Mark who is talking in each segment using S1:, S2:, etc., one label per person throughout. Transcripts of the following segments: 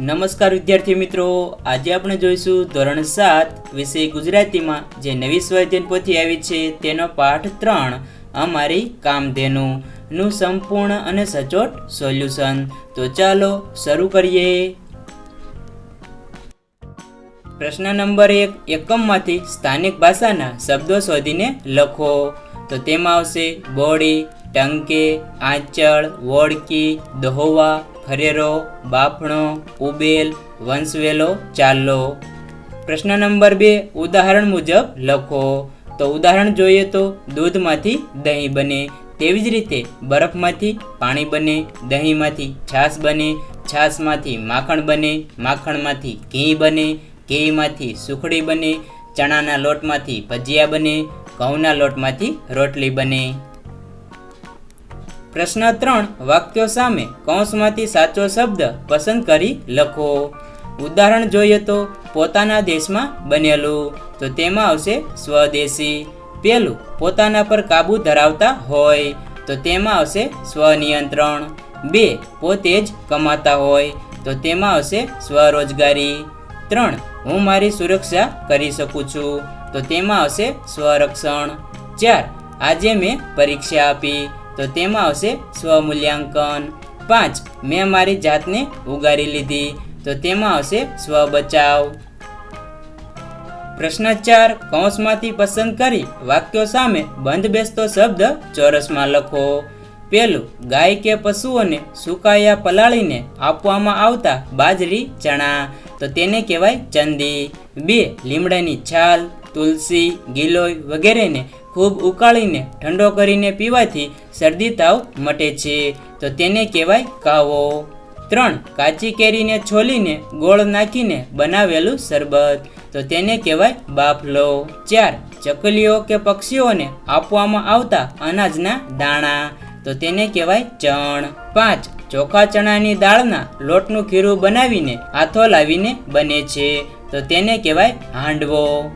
S1: નમસ્કાર વિદ્યાર્થી મિત્રો, આજે આપણે જોઈશું ધોરણ સાત વિષય ગુજરાતીમાં. જે નવી સ્વાધ્યન પોથી આવી છે, તેનો પાઠ ત્રણ, અમારી કામધેનુ. નું સંપૂર્ણ અને સચોટ સોલ્યુશન. તો ચાલો, શરૂ કરીએ. પ્રશ્ન નંબર એક, એકમમાંથી સ્થાનિક ભાષાના શબ્દો શોધીને લખો. તો તેમાં આવશે બોડી, ટંકે, આંચળ, વોડકી, દહોવા ખરેરો બાફણો, ઉબેલ, વંશવેલો, ચાલો. પ્રશ્ન નંબર બે, ઉદાહરણ મુજબ લખો. તો ઉદાહરણ જોઈએ તો, દૂધમાંથી દહીં બને. તેવી જ રીતે બરફમાંથી પાણી બને, દહીંમાંથી છાશ બને, છાશમાંથી માખણ બને, માખણમાંથી ઘી બને, ઘીમાંથી સુખડી બને, ચણાના લોટમાંથી ભજીયા બને, ઘઉંના લોટમાંથી રોટલી બને. પ્રશ્ન ત્રણ, વાક્યો સામે કૌંસમાંથી સાચો શબ્દ પસંદ કરી લખો. ઉદાહરણ જોઈએ તો, પોતાના દેશમાં બનેલું. તો તેમાં આવશે સ્વદેશી. પેલું, પોતાના પર કાબુ ધરાવતા હોય. તો તેમાં આવશે સ્વનિયંત્રણ. બે, પોતે જ કમાતા હોય. તો તેમાં આવશે સ્વરોજગારી. ત્રણ, હું મારી સુરક્ષા કરી શકું છું. તો તેમાં આવશે સ્વરક્ષણ. ચાર, આજે મેં પરીક્ષા આપી. તો તેમાં આવશે સ્વમૂલ્યાંકન. પાંચ, મેં મારી જાતને ઉગારી લીધી. તો તેમાં આવશે સ્વ બચાવ પ્રશ્ન ચાર, કૌંસમાંથી પસંદ કરી વાક્યો સામે બંધ બેસતો શબ્દ ચોરસમાં લખો. પેલું, ગાય કે પશુઓને સુકાયા પલાળીને આપવામાં આવતા બાજરી ચણા. તો તેને કહેવાય ચંદી. બે, લીમડાની છાલ, તુલસી, ગિલોય વગેરેને ખૂબ ઉકાળીને ઠંડો કરીને પીવાથી શરદી તાવ મટે છે. તો તેને કહેવાય કાવો. ત્રણ, કાચી કેરીને છોલીને ગોળ નાખીને બનાવેલું શરબત. તો તેને કહેવાય બાફલો. ચાર, ચકલીઓ કે પક્ષીઓને આપવામાં આવતા અનાજના દાણા. તો તેને કહેવાય ચણ. પાંચ, ચોખા ચણાની દાળના લોટનું ખીરું બનાવીને હાથો લાવીને બને છે. તો તેને કહેવાય હાંડવો.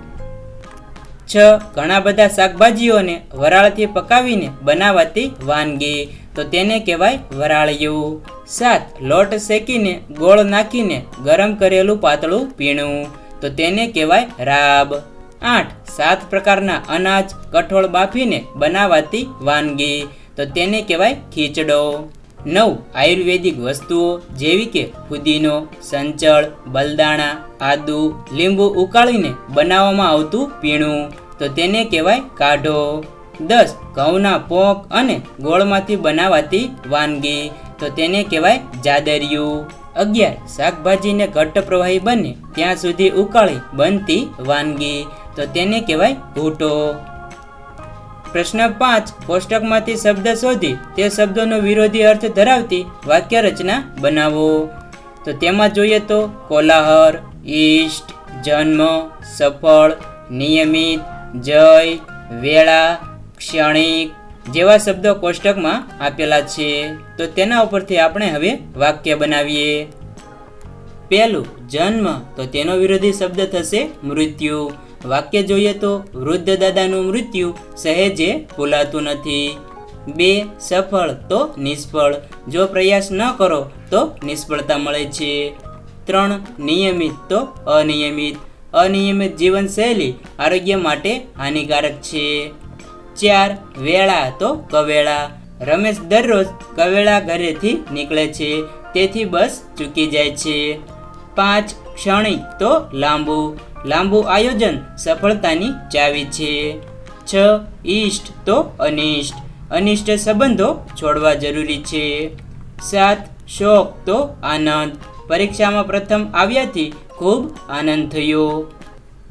S1: છ ઘણા બધા શાકભાજીઓને વરાળથી પકાવીને બનાવાતી વાનગી. તો તેને કહેવાય વરાળિયું. સાત, લોટ શેકીને ગોળ નાખીને ગરમ કરેલું પાતળું પીણું. તો તેને કહેવાય રાબ. આઠ, સાત પ્રકારના અનાજ કઠોળ બાફીને બનાવાતી વાનગી. તો તેને કહેવાય ખીચડો. નવ આયુર્વેદિક વસ્તુઓ જેવી કે ફુદીનો સંચળ, બલદાણા, આદુ, લીંબુ ઉકાળીને બનાવવામાં આવતું પીણું. તો તેને કહેવાય કાઢો. દસ, ઘઉંના પોંક અને ગોળમાંથી બનાવાતી વાનગી. તો તેને કહેવાય જાદરિયું. અગિયાર, શાકભાજીને ઘટ્ટ પ્રવાહી બને ત્યાં સુધી ઉકાળી બનતી વાનગી. તો તેને કહેવાય ભૂટો પ્રશ્ન પાંચ, કોષ્ટકમાંથી શબ્દ શોધી, તે શબ્દોનો વિરોધી અર્થ ધરાવતી વાક્ય રચના બનાવો. તો તેમાં જોઈએ તો કોલાહર ઈષ્ટ, જન્મ, સફળ, નિયમિત, જય, વેળા, ક્ષણિક જેવા શબ્દો કોષ્ટકમાં આપેલા છે. તો તેના ઉપરથી આપણે હવે વાક્ય બનાવીએ. પહેલું, જન્મ, તો તેનો વિરોધી શબ્દ થશે મૃત્યુ. વાક્ય જોઈએ તો, વૃદ્ધ દાદાનું મૃત્યુ સહેજે ભૂલાતું નથી. બે, સફળ તો નિષ્ફળ. જો પ્રયાસ ન કરો, તો નિષ્ફળતા મળે છે. ત્રણ, નિયમિત તો અનિયમિત. અનિયમિત જીવનશૈલી આરોગ્ય માટે હાનિકારક છે. ચાર, વેળા તો કવેળા. રમેશ દરરોજ કવેળા ઘરેથી નીકળે છે, તેથી બસ ચૂકી જાય છે. પાંચ, ક્ષણિક તો લાંબુ. લાંબુ આયોજન સફળતાની ચાવી છે. છ, ઈષ્ટ તો અનિષ્ટ. અનિષ્ટ સંબંધો છોડવા જરૂરી છે. સાત, શોક તો આનંદ. પરીક્ષામાં પ્રથમ આવ્યાથી ખૂબ આનંદ થયો.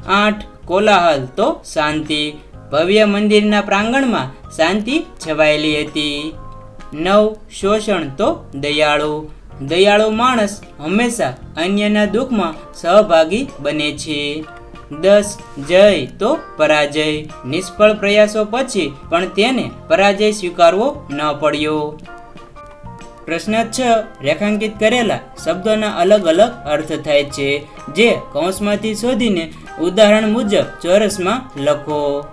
S1: આઠ, કોલાહલ તો શાંતિ. ભવ્ય મંદિરના પ્રાંગણમાં શાંતિ છવાયેલી હતી. નવ, શોષણ તો દયાળુ. દયાળુ માણસ હંમેશા અન્યના દુઃખમાં સહભાગી બને છે. દસ, જય તો પરાજય. નિષ્ફળ પ્રયાસો પછી પણ તેને પરાજય સ્વીકારવો ન પડ્યો. પ્રશ્ન છ, રેખાંકિત કરેલા શબ્દોના અલગ અલગ અર્થ થાય છે, જે કૌંસમાંથી શોધીને ઉદાહરણ મુજબ ચોરસમાં લખો.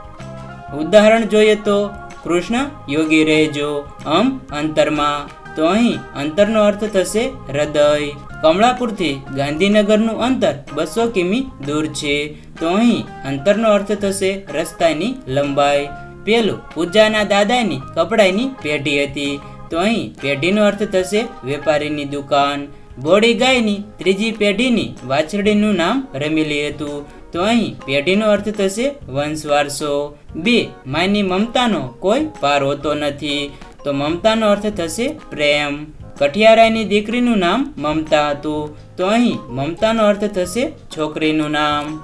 S1: ઉદાહરણ જોઈએ તો, કૃષ્ણ યોગી રહેજો અમ અંતરમાં. તો અહીં અંતરનો અર્થ થશે હૃદય. કમળાપુરથી ગાંધીનગરનું અંતર બસો કિમી દૂર છે. તો અહીં અંતરનો અર્થ થશે રસ્તાની લંબાઈ. પેલું પૂજાના દાદાની કપડાની પેઢી હતી. તો અહીં પેઢીનો અર્થ થશે વેપારીની દુકાન. બોડી ગાયની ત્રીજી પેઢીની વાછરડીનું નામ રમીલી હતું. તો અહીં પેઢીનો અર્થ થશે વંશવારસો. બે, માની મમતાનો કોઈ પાર હોતો નથી. તો મમતાનો અર્થ થશે પ્રેમ. કઠિયારાયની દીકરીનું નામ મમતા હતું. તો અહીં મમતાનો અર્થ થશે છોકરીનું નામ.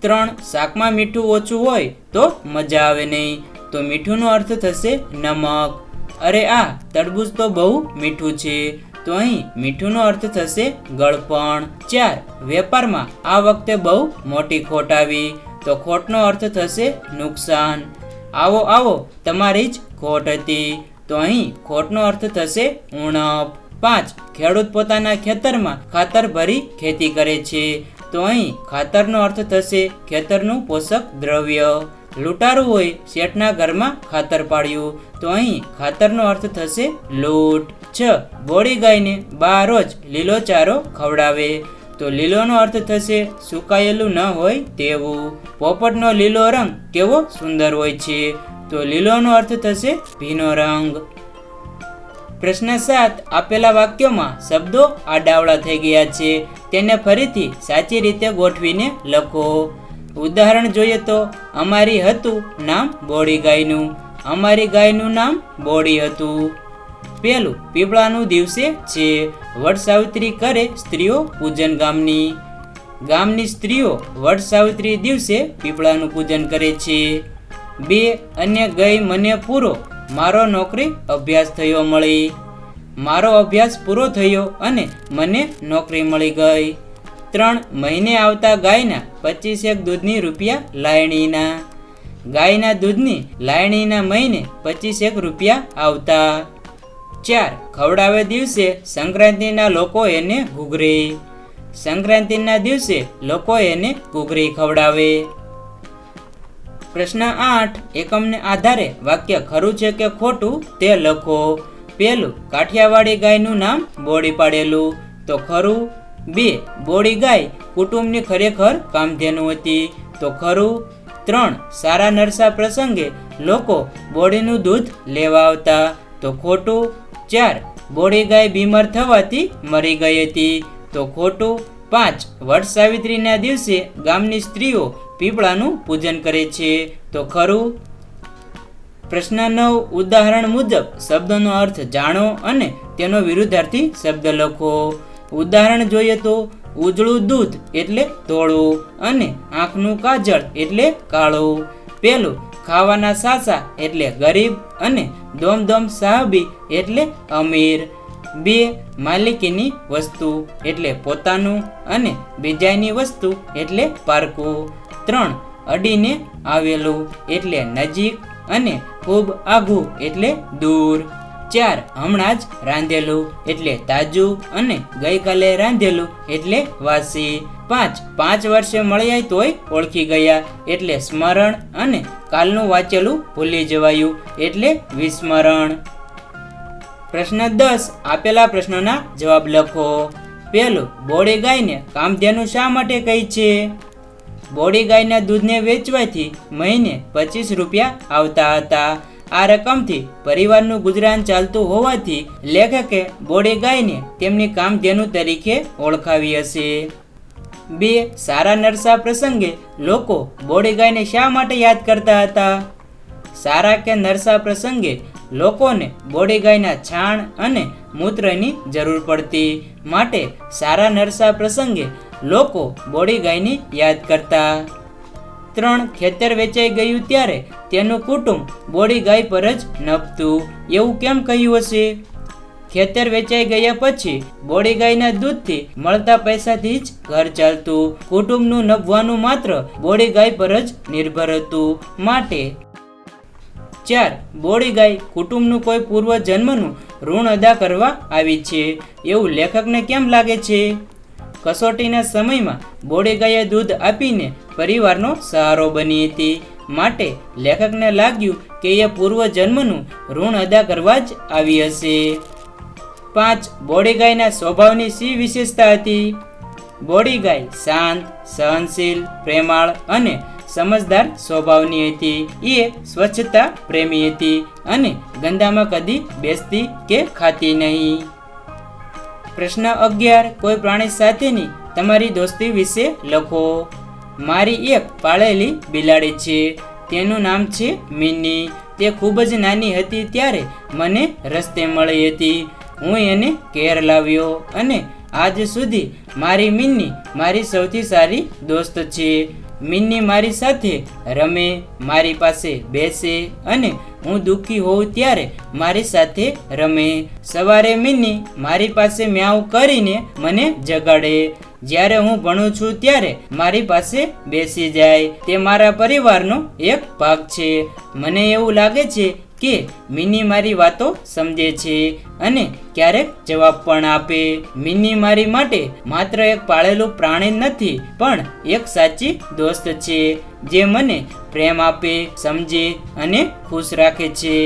S1: ત્રણ, શાકમાં મીઠું ઓછું હોય તો મજા આવે નહીં. તો મીઠુંનો અર્થ થશે નમક. અરે આ તરબૂચ તો બહુ મીઠું છે. તો અહીં મીઠુંનો અર્થ થશે ગળપણ. ચાર, વેપારમાં આ વખતે બહુ મોટી ખોટ આવી. તો ખોટનો અર્થ થશે નુકસાન. આવો આવો, તમારી જ ખોટ હતી. તો અહીં ખોટનો અર્થ થશે ઉણપ. પાંચ, ખેડૂત પોતાના ખેતરમાં ખાતર ભરી ખેતી કરે છે. તો અહીં ખાતરનો અર્થ થશે ખેતરનું પોષક દ્રવ્ય. લૂંટારું હોય શેઠના ઘરમાં ખાતર પાડ્યું. તો અહીં ખાતરનો અર્થ થશે લૂંટ. છ, બોડી ગાયને બા રોજ લીલો ચારો ખવડાવે. તો લીલોનો અર્થ થશે સુકાયેલું ન હોય તેવું. પોપટનો લીલો રંગ કેવો સુંદર હોય છે? તો લીલોનો અર્થ થશે ભીનો રંગ. પ્રશ્ન સાત. આપેલા વાક્યોમાં શબ્દો આડાવડા થઈ ગયા છે. તેને ફરીથી સાચી રીતે ગોઠવીને લખો. ઉદાહરણ જોઈએ તો, અમારી હતું નામ બોડી ગાયનું. અમારી ગાયનું નામ બોડી હતું. પેલું પીપળાનું દિવસે છે વટ સાવિત્રી કરે સ્ત્રીઓ પૂજન ગામની. ગામની સ્ત્રીઓ વટ સાવિત્રી દિવસે પીપળાનું પૂજન કરે છે. બે, અન્ય ગઈ મને પૂરો, મારો નોકરી અભ્યાસ થયો મળી. મારો અભ્યાસ પૂરો થયો અને મને નોકરી મળી ગઈ. ત્રણ, મહિને આવતા ગાયના પચીસેક દૂધની રૂપિયા લાયણીના. ગાયના દૂધની લાયણીના મહિને પચીસેક રૂપિયા આવતા. ચાર, ખવડાવે દિવસે સંક્રાંતિના લોકો એને ઘૂઘરી. સંક્રાંતિના દિવસે લોકો એને ઘૂઘરી ખવડાવે. પ્રશ્ન આઠ, એકમને આધારે વાક્ય ખરું છે કે ખોટું તે લખો. પેલું કાઠિયાવાડી ગાયનું નામ બોડી પાડેલું. તો ખરું. બે, બોડી ગાય કુટુંબની ખરેખર કામધેનુ હતી. તો ખરું. ત્રણ, સારા નરસા પ્રસંગે લોકો બોડીનું દૂધ લેવા આવતા. તો ખોટું. ચાર. બોડી ગાય બીમાર થવાથી મરી ગઈ હતી. તો ખોટું. પાંચ. વટ સાવિત્રીના દિવસે ગામની સ્ત્રીઓ પીપળાનું પૂજન કરે છે. તો ખરું? પ્રશ્ન નવ. ઉદાહરણ મુજબ શબ્દનો અર્થ જાણો અને તેનો વિરુદ્ધાર્થી શબ્દ લખો. ઉદાહરણ જોઈએ તો, ઉજળું દૂધ એટલે ધોળું અને આંખનું કાજળ એટલે કાળું. પેલું ખાવાના સાસા એટલે ગરીબ અને દોમદોમ સાહબી એટલે અમીર. બે માલિકીની વસ્તુ એટલે પોતાનું અને બીજાની વસ્તુ એટલે પારકું. ત્રણ અડીને આવેલું એટલે નજીક અને ખૂબ આઘું એટલે દૂર. ચાર હમણાં જ રાંધેલું એટલે તાજું અને ગઈકાલે રાંધેલું એટલે વાસી. પાંચ પાંચ વર્ષે મળ્યા તોય ઓળખી ગયા. એટલે સ્મરણ અને કાલનું વાંચેલું ભૂલી જવાયું. એટલે વિસ્મરણ. પ્રશ્ન દસ, આપેલા પ્રશ્નોના જવાબ લખો. પહેલું, બોડી ગાયને કામધેનુ શા માટે કહી છે? બોડી ગાયના દૂધને વેચવાથી મહિને પચીસ રૂપિયા આવતા હતા. આ રકમથી પરિવારનું ગુજરાન ચાલતું હોવાથી લેખકે બોડી ગાયને તેમની કામધેનુ તરીકે ઓળખાવી હશે. બે સારા નરસા પ્રસંગે લોકો બોડી ગાયને શા માટે યાદ કરતા હતા? સારા કે નરસા પ્રસંગે લોકોને બોડી ગાયના છાણ અને મૂત્રની જરૂર પડતી માટે સારા નરસા પ્રસંગે લોકો બોડી ગાયની યાદ કરતા. ત્રણ ખેતર વેચાઈ ગયું ત્યારે તેનું કુટુંબ બોડી ગાય પર જ નપતું. એવું કેમ કહ્યું હશે? ખેતર વેચાઈ ગયા પછી બોડી ગાયના દૂધથી મળતા પૈસાથી જ ઘર ચાલતું. કુટુંબનું નભવાનું માત્ર બોડી ગાય પર જ નિર્ભર હતું. માટે ચાર, બોડી ગાય કુટુંબનું કોઈ પૂર્વ જન્મનું ઋણ અદા કરવા આવી છે. એવું લેખકને કેમ લાગે છે? કસોટીના સમયમાં બોડી ગાયે દૂધ આપીને પરિવારનો સહારો બની હતી. માટે લેખકને લાગ્યું કે એ પૂર્વ જન્મનું ઋણ અદા કરવા જ આવી હશે. પાંચ બોડી ગાયના સ્વભાવની સી વિશેષતા હતી? બોડી ગાય શાંત, સહનશીલ, પ્રેમાળ અને સમજદાર સ્વભાવની હતી. એ સ્વચ્છતા પ્રેમી હતી અને ગંદામાં કદી બેસતી કે ખાતી નહીં. પ્રશ્ન અગિયાર, કોઈ પ્રાણી સાથેની તમારી દોસ્તી વિશે લખો. મારી એક પાળેલી બિલાડી છે. તેનું નામ છે મિની. તે ખૂબ જ નાની હતી ત્યારે મને રસ્તે મળી હતી. હું એને કેર લાવ્યો અને આજ સુધી મારી મિન્ની મારી સૌથી સારી દોસ્ત છે. મિન્ની મારી સાથે રમે, મારી પાસે બેસે અને હું દુઃખી હોઉં ત્યારે મારી સાથે રમે. સવારે મિન્ની મારી પાસે મ્યાઉ કરીને મને જગાડે. જ્યારે હું ભણું છું ત્યારે મારી પાસે બેસી જાય. તે મારા પરિવારનો એક ભાગ છે. મને એવું લાગે છે કે મિની મારી વાતો સમજે છે અને ક્યારેક જવાબ પણ આપે. મિની મારી માટે માત્ર એક પાળેલું પ્રાણી નથી, પણ એક સાચી દોસ્ત છે, જે મને પ્રેમ આપે, સમજે અને ખુશ રાખે છે.